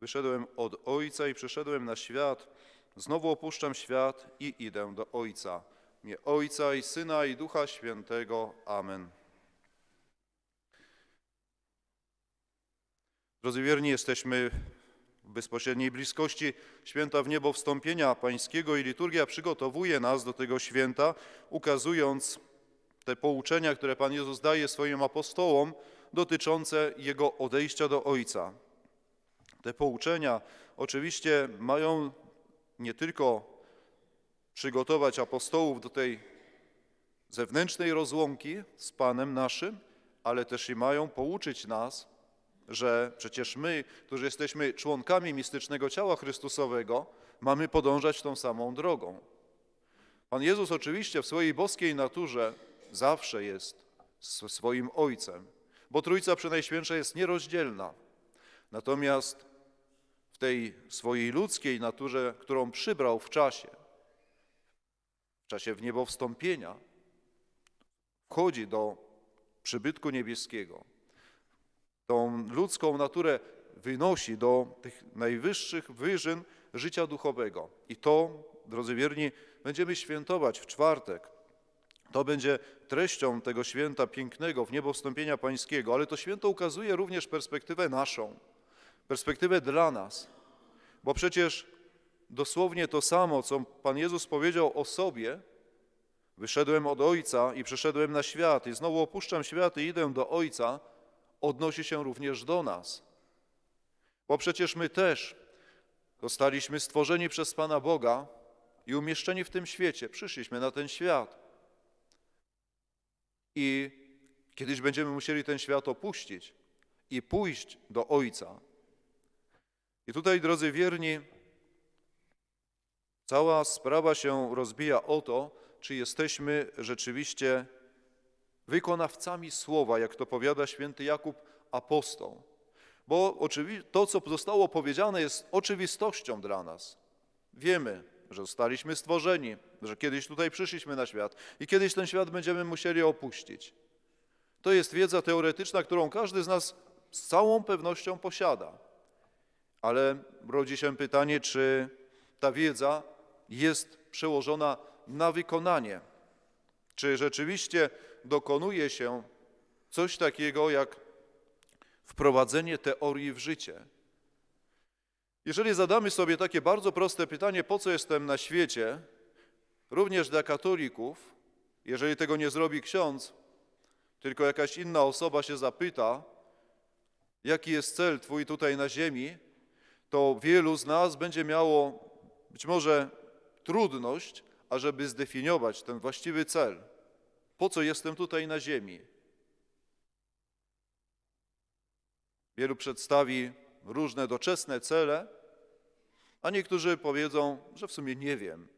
Wyszedłem od Ojca i przyszedłem na świat. Znowu opuszczam świat i idę do Ojca. Mnie Ojca i Syna i Ducha Świętego. Amen. Drodzy wierni, jesteśmy w bezpośredniej bliskości święta w niebo wstąpienia pańskiego i liturgia przygotowuje nas do tego święta, ukazując te pouczenia, które Pan Jezus daje swoim apostołom dotyczące Jego odejścia do Ojca. Te pouczenia oczywiście mają nie tylko przygotować apostołów do tej zewnętrznej rozłąki z Panem naszym, ale też i mają pouczyć nas, że przecież my, którzy jesteśmy członkami mistycznego ciała Chrystusowego, mamy podążać tą samą drogą. Pan Jezus oczywiście w swojej boskiej naturze zawsze jest swoim Ojcem, bo Trójca Przenajświętsza jest nierozdzielna. Natomiast tej swojej ludzkiej naturze, którą przybrał w czasie, w czasie w niebo wstąpienia, wchodzi do przybytku niebieskiego. Tą ludzką naturę wynosi do tych najwyższych wyżyn życia duchowego. I to, drodzy wierni, będziemy świętować w czwartek. To będzie treścią tego święta pięknego w niebo wstąpienia pańskiego, ale to święto ukazuje również perspektywę naszą, perspektywę dla nas, bo przecież dosłownie to samo, co Pan Jezus powiedział o sobie, wyszedłem od Ojca i przyszedłem na świat i znowu opuszczam świat i idę do Ojca, odnosi się również do nas. Bo przecież my też zostaliśmy stworzeni przez Pana Boga i umieszczeni w tym świecie. Przyszliśmy na ten świat. I kiedyś będziemy musieli ten świat opuścić i pójść do Ojca. I tutaj, drodzy wierni, cała sprawa się rozbija o to, czy jesteśmy rzeczywiście wykonawcami słowa, jak to powiada święty Jakub apostoł. Bo to, co zostało powiedziane, jest oczywistością dla nas. Wiemy, że zostaliśmy stworzeni, że kiedyś tutaj przyszliśmy na świat i kiedyś ten świat będziemy musieli opuścić. To jest wiedza teoretyczna, którą każdy z nas z całą pewnością posiada. Ale rodzi się pytanie, czy ta wiedza jest przełożona na wykonanie. Czy rzeczywiście dokonuje się coś takiego jak wprowadzenie teorii w życie? Jeżeli zadamy sobie takie bardzo proste pytanie, po co jestem na świecie, również dla katolików, jeżeli tego nie zrobi ksiądz, tylko jakaś inna osoba się zapyta, jaki jest cel Twój tutaj na ziemi, to wielu z nas będzie miało być może trudność, ażeby zdefiniować ten właściwy cel. Po co jestem tutaj na ziemi? Wielu przedstawi różne doczesne cele, a niektórzy powiedzą, że w sumie nie wiem.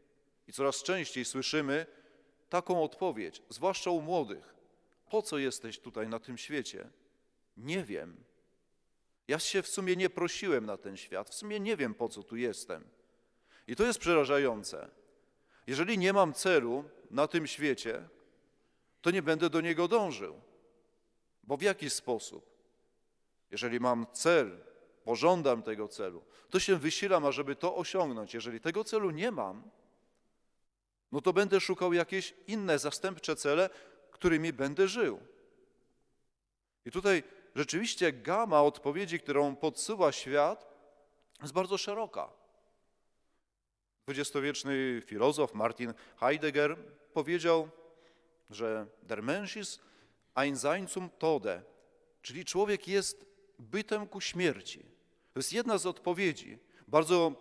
I coraz częściej słyszymy taką odpowiedź, zwłaszcza u młodych. Po co jesteś tutaj na tym świecie? Nie wiem. Ja się w sumie nie prosiłem na ten świat, w sumie nie wiem, po co tu jestem. I to jest przerażające. Jeżeli nie mam celu na tym świecie, to nie będę do niego dążył. Bo w jaki sposób? Jeżeli mam cel, pożądam tego celu, to się wysilam, ażeby to osiągnąć. Jeżeli tego celu nie mam, no to będę szukał jakieś inne zastępcze cele, którymi będę żył. I tutaj rzeczywiście gama odpowiedzi, którą podsuwa świat, jest bardzo szeroka. Dwudziestowieczny filozof Martin Heidegger powiedział, że der Mensch ist ein Sein zum Tode, czyli człowiek jest bytem ku śmierci. To jest jedna z odpowiedzi, bardzo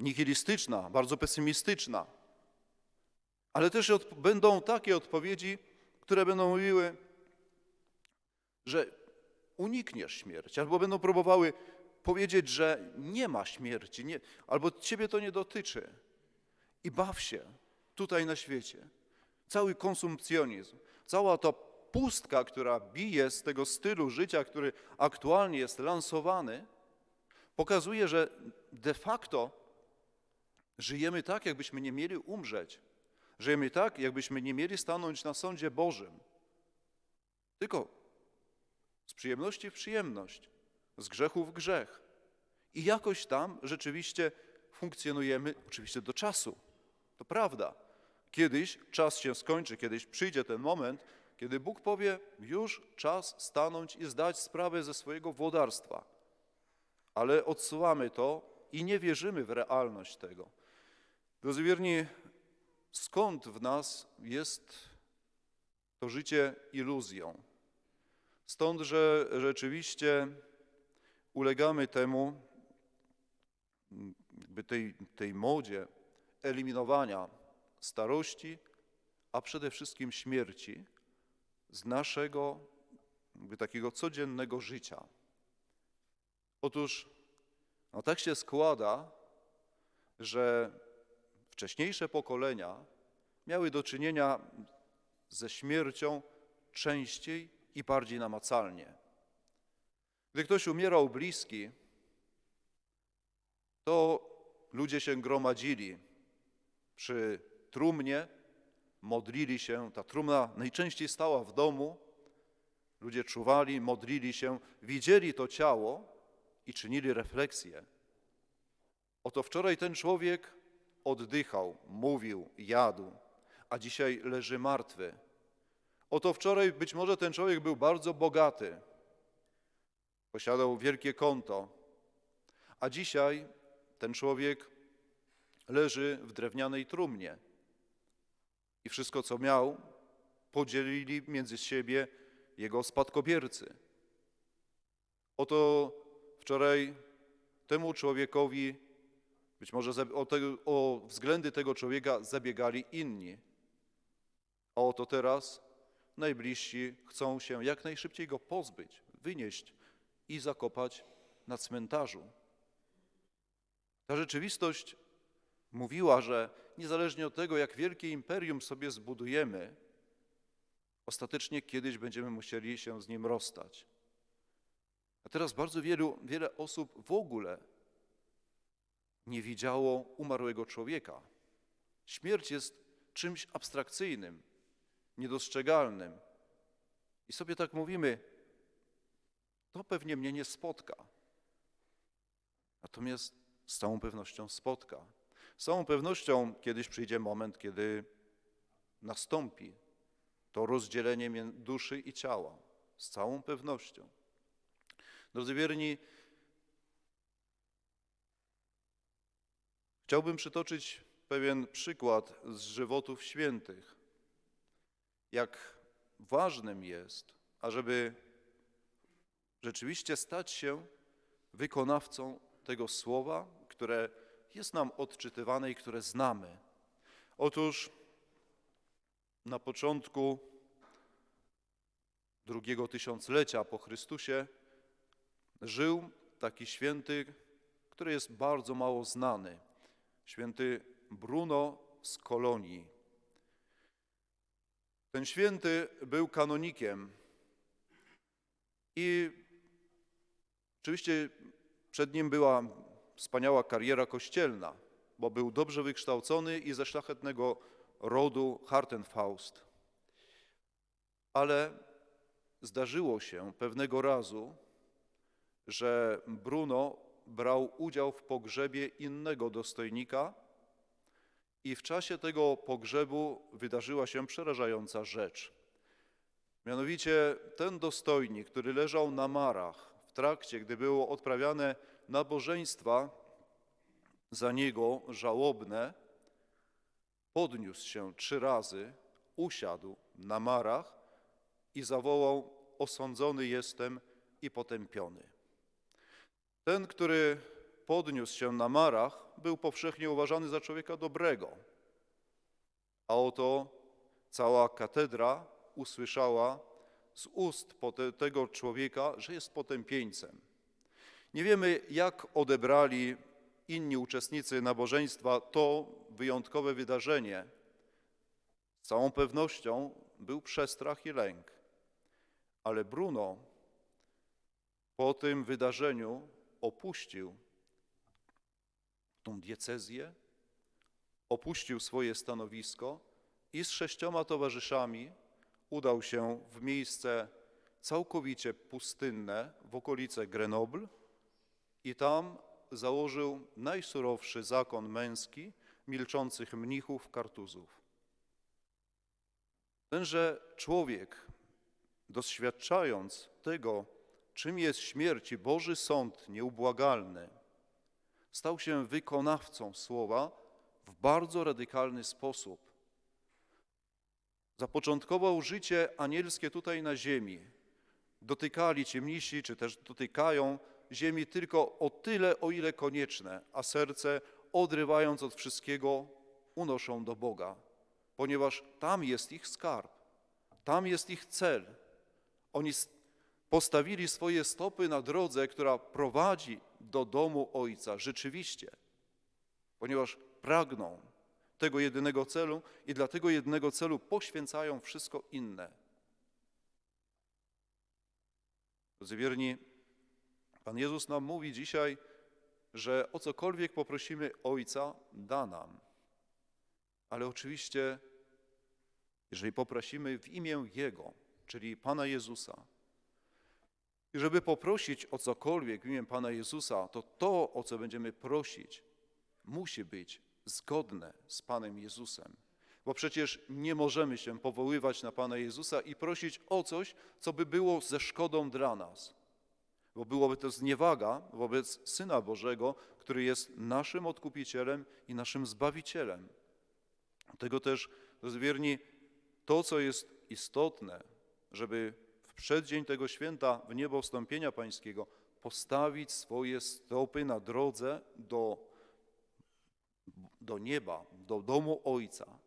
nihilistyczna, bardzo pesymistyczna. Ale też będą takie odpowiedzi, które będą mówiły, że unikniesz śmierci, albo będą próbowały powiedzieć, że nie ma śmierci, nie, albo ciebie to nie dotyczy. I baw się tutaj na świecie. Cały konsumpcjonizm, cała ta pustka, która bije z tego stylu życia, który aktualnie jest lansowany, pokazuje, że de facto żyjemy tak, jakbyśmy nie mieli umrzeć. Żyjemy tak, jakbyśmy nie mieli stanąć na sądzie Bożym. Tylko z przyjemności w przyjemność, z grzechu w grzech. I jakoś tam rzeczywiście funkcjonujemy, oczywiście do czasu. To prawda. Kiedyś czas się skończy, kiedyś przyjdzie ten moment, kiedy Bóg powie: Już czas stanąć i zdać sprawę ze swojego włodarstwa. Ale odsuwamy to i nie wierzymy w realność tego. Drodzy wierni, skąd w nas jest to życie iluzją? Stąd, że rzeczywiście ulegamy temu, tej, tej modzie eliminowania starości, a przede wszystkim śmierci z naszego takiego codziennego życia. Otóż no tak się składa, że wcześniejsze pokolenia miały do czynienia ze śmiercią częściej i bardziej namacalnie. Gdy ktoś umierał bliski, to ludzie się gromadzili przy trumnie, modlili się. Ta trumna najczęściej stała w domu. Ludzie czuwali, modlili się, widzieli to ciało i czynili refleksję. Oto wczoraj ten człowiek oddychał, mówił, jadł, a dzisiaj leży martwy. Oto wczoraj być może ten człowiek był bardzo bogaty, posiadał wielkie konto, a dzisiaj ten człowiek leży w drewnianej trumnie. I wszystko, co miał, podzielili między siebie jego spadkobiercy. Oto wczoraj temu człowiekowi, być może o, te, o względy tego człowieka zabiegali inni, a oto teraz najbliżsi chcą się jak najszybciej go pozbyć, wynieść i zakopać na cmentarzu. Ta rzeczywistość mówiła, że niezależnie od tego, jak wielkie imperium sobie zbudujemy, ostatecznie kiedyś będziemy musieli się z nim rozstać. A teraz bardzo wielu, wiele osób w ogóle nie widziało umarłego człowieka. Śmierć jest czymś abstrakcyjnym, niedostrzegalnym. I sobie tak mówimy, to pewnie mnie nie spotka. Natomiast z całą pewnością spotka. Z całą pewnością kiedyś przyjdzie moment, kiedy nastąpi to rozdzielenie duszy i ciała. Z całą pewnością. Drodzy wierni, chciałbym przytoczyć pewien przykład z żywotów świętych. Jak ważnym jest, ażeby rzeczywiście stać się wykonawcą tego słowa, które jest nam odczytywane i które znamy. Otóż na początku drugiego tysiąclecia po Chrystusie żył taki święty, który jest bardzo mało znany. Święty Bruno z Kolonii. Ten święty był kanonikiem i oczywiście przed nim była wspaniała kariera kościelna, bo był dobrze wykształcony i ze szlachetnego rodu Hartenfaust. Ale zdarzyło się pewnego razu, że Bruno brał udział w pogrzebie innego dostojnika i w czasie tego pogrzebu wydarzyła się przerażająca rzecz. Mianowicie ten dostojnik, który leżał na marach w trakcie, gdy było odprawiane nabożeństwa za niego żałobne, podniósł się trzy razy, usiadł na marach i zawołał: Osądzony jestem i potępiony. Ten, który podniósł się na marach, był powszechnie uważany za człowieka dobrego. A oto cała katedra usłyszała z ust tego człowieka, że jest potępieńcem. Nie wiemy, jak odebrali inni uczestnicy nabożeństwa to wyjątkowe wydarzenie. Z całą pewnością był przestrach i lęk. Ale Bruno po tym wydarzeniu opuścił tą diecezję, opuścił swoje stanowisko i z sześcioma towarzyszami udał się w miejsce całkowicie pustynne w okolice Grenoble i tam założył najsurowszy zakon męski milczących mnichów kartuzów. Tenże człowiek, doświadczając tego, czym jest śmierć i Boży sąd nieubłagalny, stał się wykonawcą słowa w bardzo radykalny sposób. Zapoczątkował życie anielskie tutaj na ziemi. Dotykali ciemnisi, czy też dotykają ziemi tylko o tyle, o ile konieczne, a serce, odrywając od wszystkiego, unoszą do Boga, ponieważ tam jest ich skarb, tam jest ich cel. Oni postawili swoje stopy na drodze, która prowadzi do domu Ojca rzeczywiście, ponieważ pragną tego jedynego celu i dla tego jednego celu poświęcają wszystko inne. Drodzy wierni, Pan Jezus nam mówi dzisiaj, że o cokolwiek poprosimy Ojca, da nam. Ale oczywiście, jeżeli poprosimy w imię Jego, czyli Pana Jezusa, i żeby poprosić o cokolwiek w imię Pana Jezusa, to to, o co będziemy prosić, musi być zgodne z Panem Jezusem. Bo przecież nie możemy się powoływać na Pana Jezusa i prosić o coś, co by było ze szkodą dla nas. Bo byłoby to zniewaga wobec Syna Bożego, który jest naszym odkupicielem i naszym zbawicielem. Dlatego też, wierni, to, co jest istotne, żeby przeddzień tego święta, w niebo wstąpienia pańskiego, postawić swoje stopy na drodze do do nieba, do domu Ojca.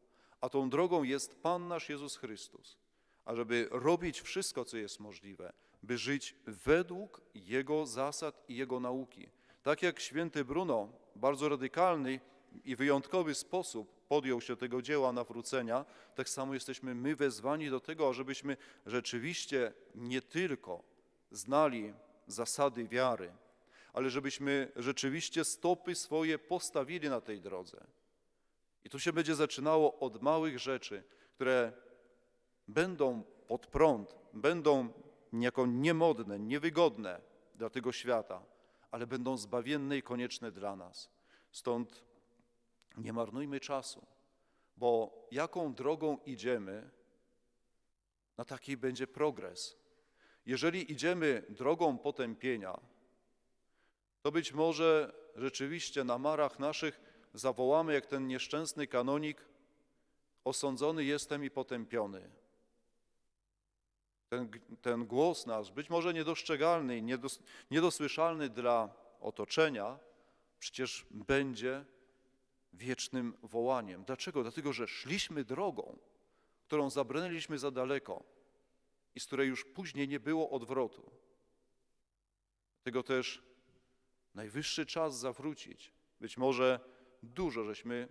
A tą drogą jest Pan nasz Jezus Chrystus. A żeby robić wszystko, co jest możliwe, by żyć według Jego zasad i Jego nauki. Tak jak święty Bruno, bardzo radykalny i wyjątkowy sposób podjął się tego dzieła nawrócenia, tak samo jesteśmy my wezwani do tego, ażebyśmy rzeczywiście nie tylko znali zasady wiary, ale żebyśmy rzeczywiście stopy swoje postawili na tej drodze. I to się będzie zaczynało od małych rzeczy, które będą pod prąd, będą niejako niemodne, niewygodne dla tego świata, ale będą zbawienne i konieczne dla nas. Stąd nie marnujmy czasu, bo jaką drogą idziemy, na takiej będzie progres. Jeżeli idziemy drogą potępienia, to być może rzeczywiście na marach naszych zawołamy, jak ten nieszczęsny kanonik, osądzony jestem i potępiony. Ten, ten głos nasz, być może niedostrzegalny, niedos, niedosłyszalny dla otoczenia, przecież będzie wiecznym wołaniem. Dlaczego? Dlatego, że szliśmy drogą, którą zabrnęliśmy za daleko i z której już później nie było odwrotu. Dlatego też Najwyższy czas zawrócić. Być może dużo żeśmy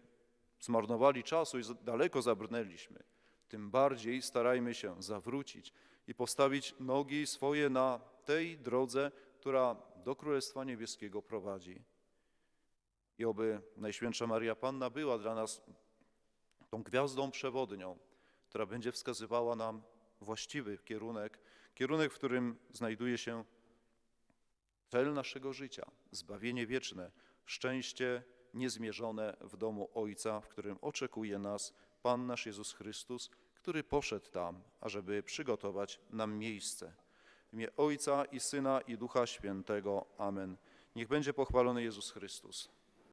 zmarnowali czasu i daleko zabrnęliśmy. Tym bardziej starajmy się zawrócić i postawić nogi swoje na tej drodze, która do Królestwa Niebieskiego prowadzi. I oby Najświętsza Maria Panna była dla nas tą gwiazdą przewodnią, która będzie wskazywała nam właściwy kierunek, kierunek, w którym znajduje się cel naszego życia, zbawienie wieczne, szczęście niezmierzone w domu Ojca, w którym oczekuje nas Pan nasz Jezus Chrystus, który poszedł tam, ażeby przygotować nam miejsce. W imię Ojca i Syna i Ducha Świętego. Amen. Niech będzie pochwalony Jezus Chrystus.